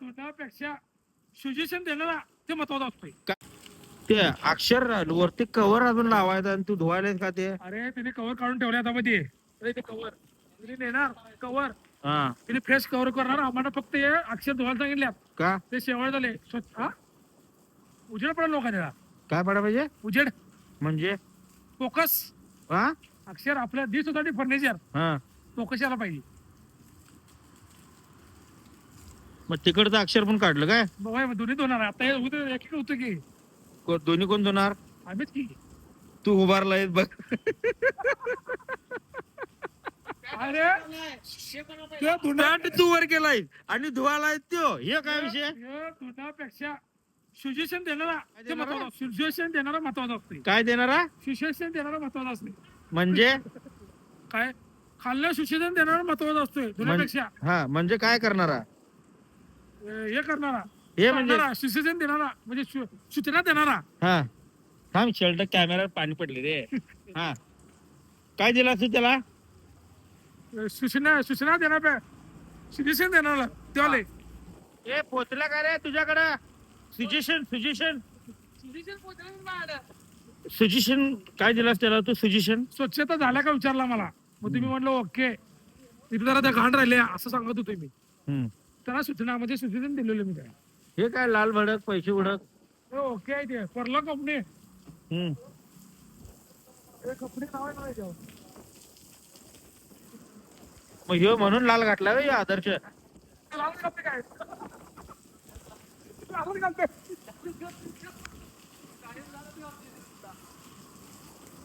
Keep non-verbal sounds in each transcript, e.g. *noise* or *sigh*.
दुधापेक्षा सुजेशन देणारा ते महत्वाचं असतोय. ते अक्षर वरती कव्हर अजून लावायचं आणि तू धुवायलास का ते? अरे त्याने कव्हर काढून ठेवले आता मध्ये. अरे ते कव्हर तिने नेणार कव्हर हा. तिने फ्रेश कव्हर करणार. आम्हाला फक्त हे अक्षर धुवायला सांगितल्यात. का? ते शेवळ झाले. स्वच्छ हा? उजेड पडेल लोकांना. काय पडा पाहिजे? उजेड. म्हणजे? फोकस. हा? अक्षर आपल्या होता फर्निचर हा. फोकस यायला पाहिजे. मग तिकडचं अक्षर पण काढलं काय? बघा मग दोन्ही दोन आता हे एक एक होतं की. को- दोन्ही कोण धुणार आम्हीच की. तू उभारलाय बघ. अरे ते पॅन्ट तू वर केलाय आणि धुवालाय त्यो. हे काय विषय? हे दुधापेक्षा सुजेशन देणारा ते देणारा? महत्वाचं सुजेशन देणारा महत्त्वाचा असते. काय देणारा? सुशेषण देणारा महत्त्वाचा असते. म्हणजे? काय? खाल्लं सुशेषण देणारा महत्त्वाचा असतोय दुधापेक्षा हा म्हणजे काय करणारा? हे करणारा. हे म्हणजे सुशेषण देणारा म्हणजे सु- सूचना देणारा. हा. थांब शर्ट कॅमेरा पाणी पडले रे. हा. काय दिला तू त्याला? अं, सूचना सूचना देणारा सुजेशन देणारा त्याले ए पोचला का रे तुझ्याकडं? सुजेशन सुजेशन सुजेशन काय दिलास त्याला तू सुजेशन स्वच्छता झाल्या का विचारला मला? मग तुम्ही म्हटलं ओके. तिथे जरा त्या घाण राहिले असं सांगत होतो मी. त्याला सूचना म्हणजे सूचना दिलेलं मी त्याला. हे काय लाल भडक पैसे उडक हो, ओके आहे ते. परला कंपनी हम्म. कंपनी नाव आहे ना याच्यावर. मग ह्यो म्हणून लाल घातला व्हय ह्यो आदर्श लाल कंपनी काय? लाल.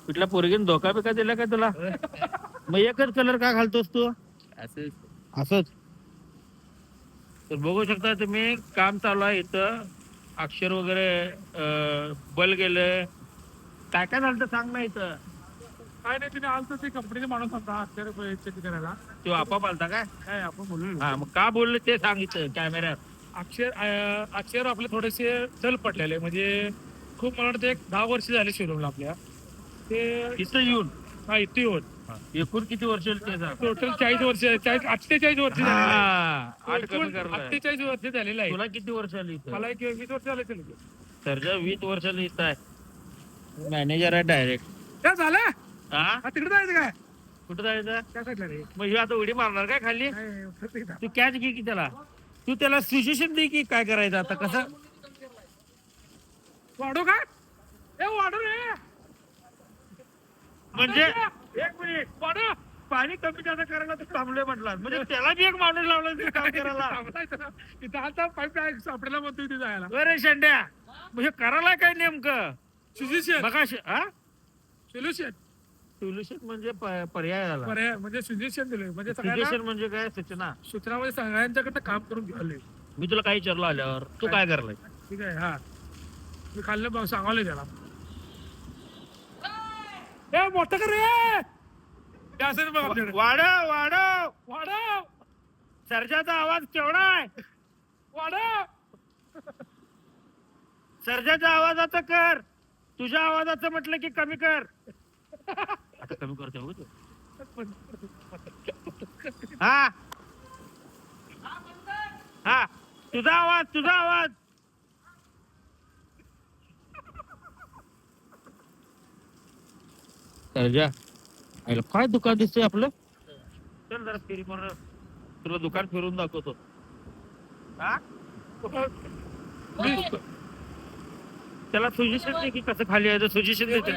कुठल्या पोरगीन धोका बिका दिला का तुला? *laughs* मग एकच कलर का घालतोस तू? असंच. तर बघू शकता तुम्ही काम चालू आहे इथं. अक्षर वगैरे बल गेलं. काय काय झालं ते सांग ना इथं. काय नाही तिने आलतं ते कंपनीचे माणूस होता अक्षर चेक करायला. तो आपाप आलता काय? काय आपण बोलू हा मग का बोलले ते सांग इथं कॅमेऱ्यात अक्षर अक्षर आपले थोडेसे चल पडलेले म्हणजे खूप मला वाटतं एक दहा वर्ष झाले शिरोमला आपल्या. ते इथं येऊन? हा इथे होत एकूण किती वर्ष टोटल चाळीस वर्ष चाळीस अठ्ठेचाळीस वर्ष. हा. अठ्ठेचाळीस वर्ष झालेलं आहे. तुला किती वर्ष आली इथं? मला एक वीस वर्ष झाले तरी सरजा वीस वर्षाला इथं आहे. मॅनेजर आहे डायरेक्ट काय झालं? हा? हा तिकडे जायचं काय? कुठं जायचं? त्या साईडला रे. मग ह्यो आता उडी मारणार काय खाली? काय होतं इथं. तू कॅच घे की त्याला? तू त्याला सिच्युएशन दे की काय करायचं आता कसं? वाढू काय? ए वाढू रे. म्हणजे? एक मिनिट वाढू पाणी कमी जास्त करायला तू थांबलोय म्हटला म्हणजे त्याला बी एक माणूस लावला ते काम करायला. इथं आता पाईप सापडेला म्हणतो इथे जायला. अरे शेंड्या. म्हणजे करायला काय नेमकं? सुजेशन बघा हा? सोल्युशन सोल्युशन म्हणजे पर्याय झाला. पर्याय म्हणजे सुजेशन दिले म्हणजे Suggestion म्हणजे काय? सूचना. सूचनामध्ये सगळ्यांच्याकडनं काम करून घेतले मी तुला काही विचारलं आल्यावर तू काय? करलाय ठीक आहे हा. मी खाल्लं सांगावलं त्याला. ए मोठं कर रे! ते असेल बघ आपल्याकडे. वाढव वाढव. वाढव! सर्जाचा आवाज केवढा आहे? वाढव! सर्जाच्या आवाजाचं कर. तुझ्या आवाजाचं म्हटलं की कमी कर. आता कमी करतो हो तू. हा. हा. तुझा आवाज तुझा आवाज. सर्जा आईला काय दुकान दिसतंय आपलं? चल जरा फेरी मार. तुला दुकान फिरून दाखवतो. हा? त्याला सुजेशन दे की कसं खाली आहे सुजेशन देते.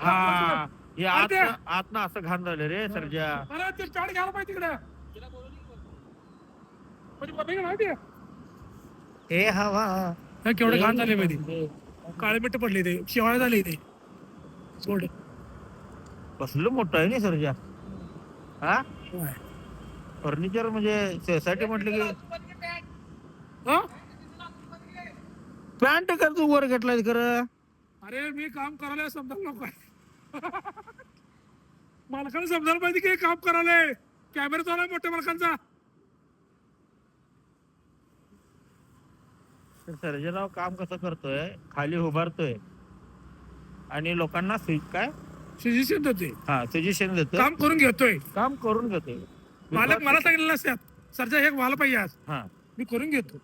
हा हे आत ना असं घाण झालं रे सर्जा. ते स्टार्ट घ्यायला पाहिजे तिकडे. म्हणजे बघा हे हवा. हे केवढं घाण झाले माहिती. काळे मिठ पडले ते शिवाळ झाले ते सोड. कसलं मोठं आहे ना सर्जा? हा? फर्निचर म्हणजे सोसायटी म्हटलं की हा? पॅन्ट कर तू वर घेतलाय खरं. अरे मी काम करायला समजायला नको. मालकाला समजायला पाहिजे की काम करायला कॅमेरा चालू आहे मोठ्या मालकांचा. सर्जराव काम कसं करतोय? खाली उभारतोय. आणि लोकांना सु- काय? सजेशन हा सजेशन देतोय. काम करून घेतोय. काम करून घेतोय. मालक मला सांगितलं नसत्यात. सरजा हे व्हायला पाहिजे आज. हा. मी करून घेतो.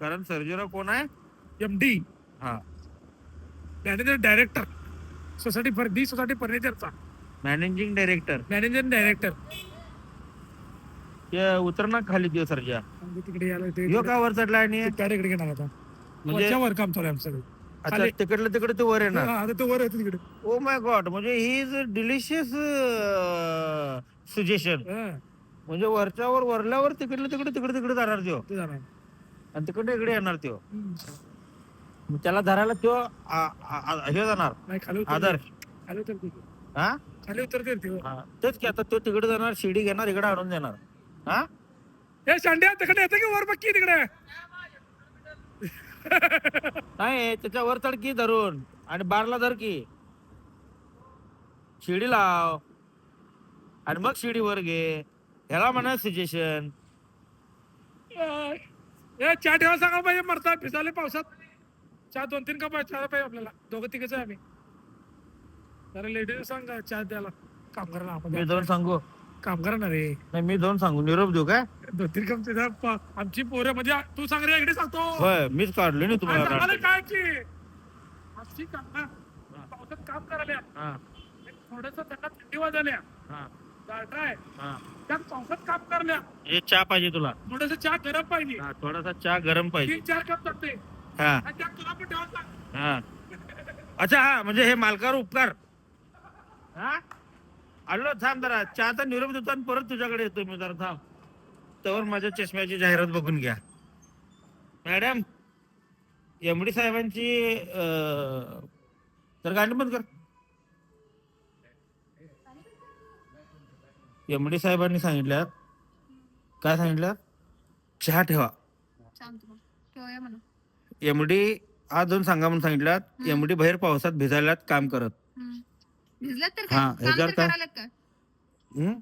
कारण सर्जेराव कोण आहे? एम डी हा. मॅनेजर डायरेक्टर सोसायटी फर डी सोसायटी फर्निचरचा मॅनेजिंग डायरेक्टर मॅनेजर डायरेक्टर ते उतर ना खाली दिव सर्जा. तिकडे यायला यो का वर चढला आणि? डायरेक्ट घेणार आता. म्हणजे वर काम चालू आहे आमचं अच्छा खाली. तिकडलं तिकडे ते वर येणार. हा, आता तो वर येतो तिकडे. ओ माय गॉड म्हणजे ही इज डिलिशियस सजेशन हा, म्हणजे वरच्यावर वरल्यावर तिकडलं तिकडे तिकडे तिकडे जाणार त्यो. ते जाणार. आणि तिकडे इकडे येणार त्यो. हम्म. मग त्याला धरायला त्यो आ- आ- आ- हे जाणार. नाही खाली उतर आदर्श. खाली उतरते हा? खाली उतरते ते हा. तेच की आता तो तिकडे जाणार शिडी घेणार इकडे आणून देणार. हा? हे शांड्या तिकडे येते की वर बघ की तिकडे? नाही त्याच्या वर चढ की धरून आणि बारला धर की. शिडी लाव. आणि मग शिडी वर घे. ह्याला म्हणा सजेशन हे चहा ठेवा सांगा पाहिजे मरता भिजाले पावसात. चहा दोन तीन कप चहा पाहिजे आपल्याला. दोघं तिघच आहे आम्ही. जरा लेडीज सांगा चहा द्यायला. काम करा मी आपण सांगू. काम करा ना रे नाही मी दोन सांगू. निरोप देऊ काय? तिथं प- आमची पोरं म्हणजे तू सांग रे इकडे सांगतो. होय मीच काढलो ना तुम्हाला. काय की? काम ना पावसात काम करायला हा, थोडस त्यांना थंडी वाजायला हा, गारठाय हा. पावसात काम करल्या हे चहा पाहिजे तुला. थोडस चहा गरम पाहिजे. हा, थोडासा चहा गरम पाहिजे. तीन चार कप लागते हा. आणि त्यात तुला पण ठेवा सांग हा. अच्छा हा म्हणजे हे मालकार उपकार. हा? आलो थांब जरा चहाचा निरोप देतो आणि परत तुझ्याकडे येतो मी जरा थांब. त्यावर माझ्या चष्म्याची जाहिरात बघून घ्या. मॅडम एमडी साहेबांची तर गाणी बंद कर. एमडी साहेबांनी सांगितल्यात काय सांगितलं चहा ठेवा. एमडी आज दोन सांगा म्हणून सांगितल्यात. एमडी बाहेर पावसात भिजायलात काम करत. हम्म. भिजल्यात तर हा, काय काम ह्याच्यावर तर काय? करायलात काय हं?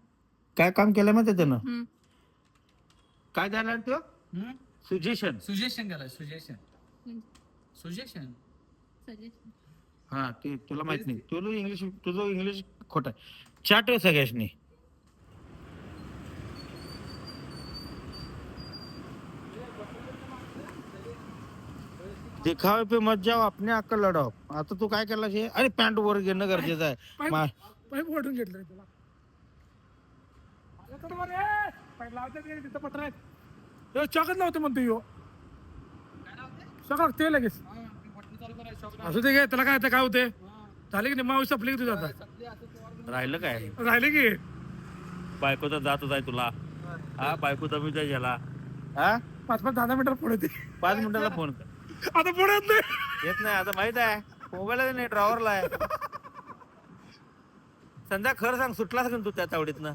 काय काम केलं माहिती त्यानं हम्म. काय द्यायला तो सुजेशन सुजेशन करा सुजेशन. Suggestion Suggestion. हा ते तुला माहीत नाही तुला इंग्लिश तुझं इंग्लिश खोट आहे चाट सगळ्याशनी दिखावे पे मत जाओ अपने अक्कल लढाव आता तू काय केला हे अरे पॅन्ट वर घेणं गरजेचं आहे. मा- पाईप ओढून घेतलं रे तुला. पाईप ते तिथं पत्र आहेत. ह्यो चॉकच लावतो म्हणतो यो. चॉक ते लगेच. असू दे घे त्याला काय आता काय होते झाले की निम्मा आयुष्य आपली की तुझं आता? राहिलं काय? राहिले की? बायकोचा जातच आहे तुला. हा बायकोचा मी गेला हा? पाच पाच दहा दहा मीटर पुढे ते पाच मिनिटाला फोन कर. आता पुढे येत नाही. येत नाही आता माहीत आहे. मोबाईल नाही ड्रॉवरला आहे. संध्या खरं सांग सुटलास का तू त्या तावडीतनं?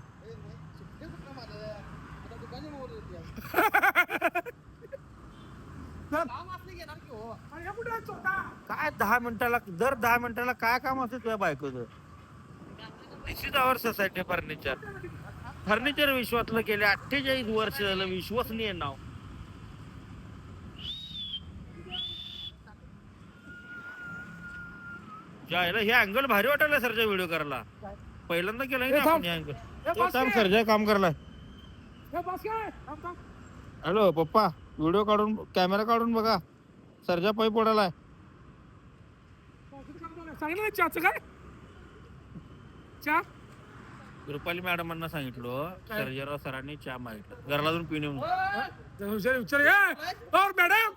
अरे, हे कुठे आहे चोथा? काय दहा मिनिटाला दर दहा मिनिटाला काय काम असतं तुझ्या बायकोचं? निश्चित आवर सोसायटी फर्निचर? फर्निचर विश्वातलं गेले अठ्ठेचाळीस वर्ष झालं विश्वसनीय नाव. जायला हे अँगल भारी वाटायला सरच्या व्हिडिओ करायला. पहिल्यांदा केलं ना अँगल रे. सरजा काम करायला. हॅलो पप्पा व्हिडिओ काढून कॅमेरा काढून बघा. सरजा काय? चहा? रुपाली मॅडमांना सांगितलं? सर्जेराव सरांनी चहा मागितलं. घराला जाऊन पिणे मॅडम!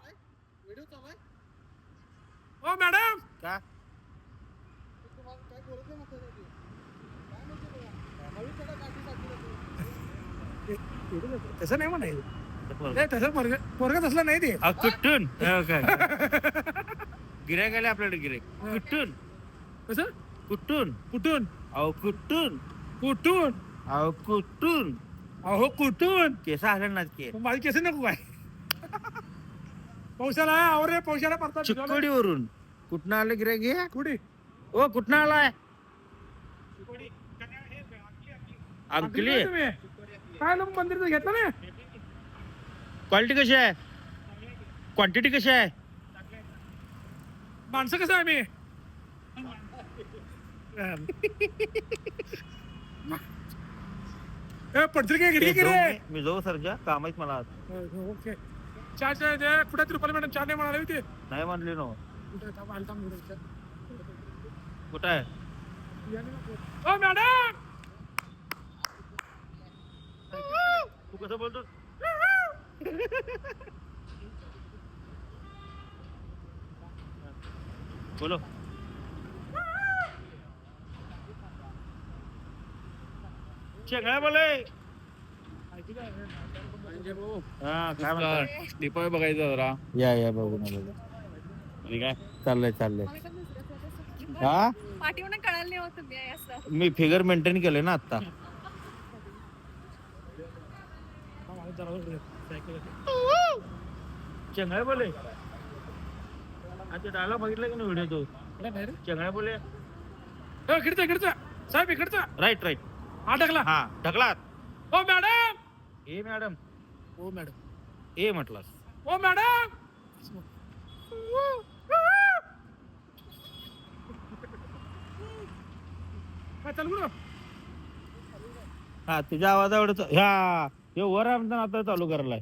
ओ मॅडम! का? तसं नाही म्हणाय नाही तसं पोरग तसलं नाही ते. अहो, कुठून? हो काय? *laughs* गिऱ्हाईक आले आपल्याकडे गिऱ्हाईक. कुठून? कसं? कुठून? कुठून? अहो कुठून? कुठून? अहो कुठून? अहो कुठून? केस आले ना के. मग माझी केस नको काय? पावसाला आहे आवर पावसाला पडतात चिक्कोडीवरून. कुठनं आले गिऱ्हाईक हे? कुठे? ओ कुठनं आलाय? अंकली. तुम्ही? काय ना मंदिर घेतलं ना. क्वालिटी कशी आहे? क्वांटिटी कशी आहे? माणसं कसं आहे मी पडतील काय की रे मी- जाऊ काम आहेत मला आज. हो, ओके. चहा चहा दे कुठे रुपाली मॅडम चहा नाही म्हणाले होते. नाही म्हणली ना. कुठे थांब. कुठं आहे? ओ मॅडम! कसं बोलतो बोलो. शेंगळ्या बोले हा काय दीपावली बघायचं जरा. या या बघू ना बघू आणि काय? चाललंय चाललंय. हा? पाठीवरून कळालं नाही होत असं. मी फिगर मेंटेन केलंय ना आता शेंगळ्या बोले. आता डायलॉग बघितलं की नाही व्हिडिओ तो? नाही रे शेंगळ्या बोले. इकडचा इकडचा. साहेब इकडचा. राईट राईट अटकला हा ढकलात ओ मॅडम ए मॅडम ओ मॅडम ए म्हटलास. ओ मॅडम काय चालू ना हा तुझ्या आवाजावर ह्या हे वर आमचा आता चालू करायला